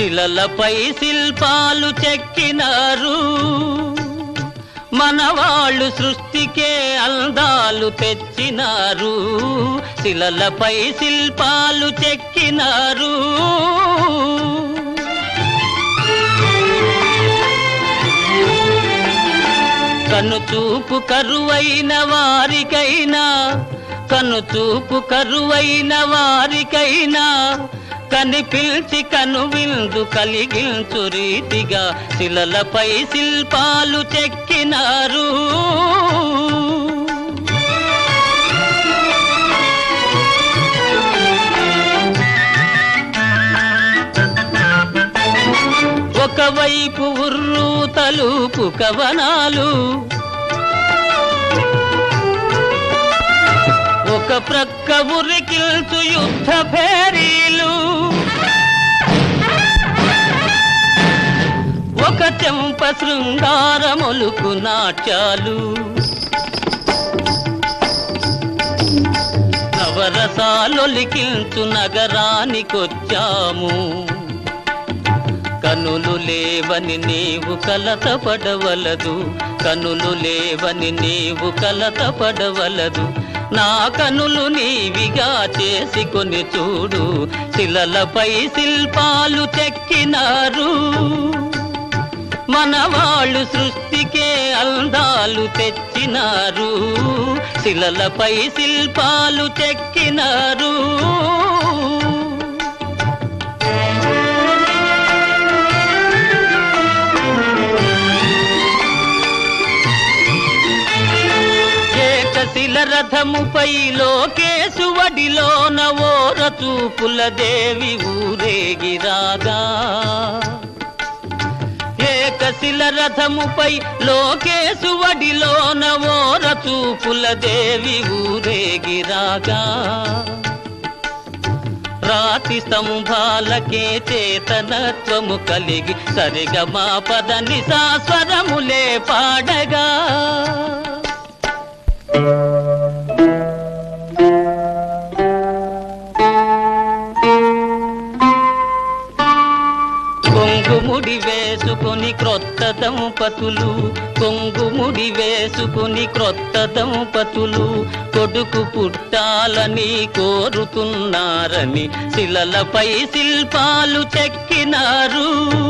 శిలలపై శిల్పాలు చెక్కినారు. మనవాళ్ళు సృష్టికే అందాలు తెచ్చినారు. శిలలపై శిల్పాలు చెక్కినారు. కను చూపు కరువైన వారికైనా కను చూపు కరువైన వారికైనా కనిపిల్చి కను విందు కలిగించు రీతిగా శిలలపై శిల్పాలు చెక్కినారు. ఒకవైపు ఉర్రు తలుపు కవనాలు. ఒక ప్రక్క ఉరికిల్చు యుద్ధ భేరీలు. ఒక చెంప శృంగారములుకు నాట్యాలు. నవరసాలొలికించు నగరానికొచ్చాము. కనులు లేవని నీవు కలత పడవలదు కనులు లేవని నీవు కలత పడవలదు నా కనులు నీవిగా చేసుకొని చూడు శిలలపై శిల్పాలు చెక్కినారు. మన వాళ్ళు సృష్టికే అందాలు తెచ్చినారు శిలలపై శిల్పాలు చెక్కినారు. ఏకశిల రథముపై లోకేశువడిలోన ఓర చూపుల దేవి ఊరేగిరాగా ఏకశిల రథముపై లోకేశువడిలోన ఓర చూపుల దేవి ఊరేగిరాగా రాతి స్తంభాలకే చేతనత్వము కలిగి సరిగమా పదని సాస్వరములే పాడగా. కొంగుముడి వేసుకొని క్రొత్త దంపతులు. కొంగుముడి వేసుకొని క్రొత్త దంపతులు. కొడుకు పుట్టాలని కోరుతున్నారని శిలలపై శిల్పాలు చెక్కినారు.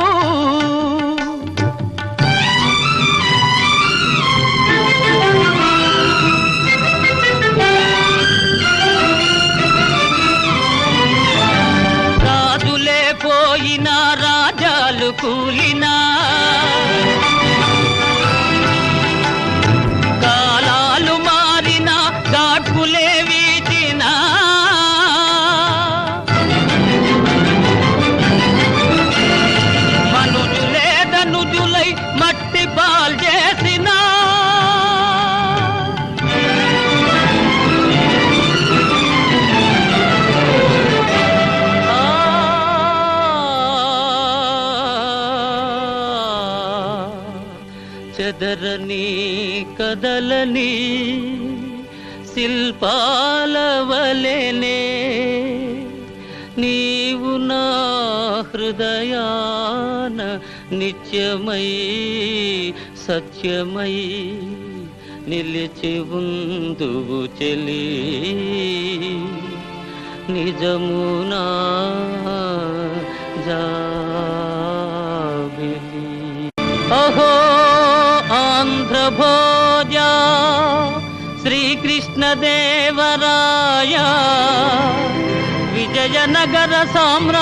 చెదరని కదలని శిల్పాల వలెనే నీవు నా హృదయాన నిత్యమై సత్యమై నిలిచి ఉందువు చెలి. నిజమునా జాబిలి. అహో ఆంధ్రభోజ శ్రీకృష్ణదేవరాయ విజయనగర సామ్రా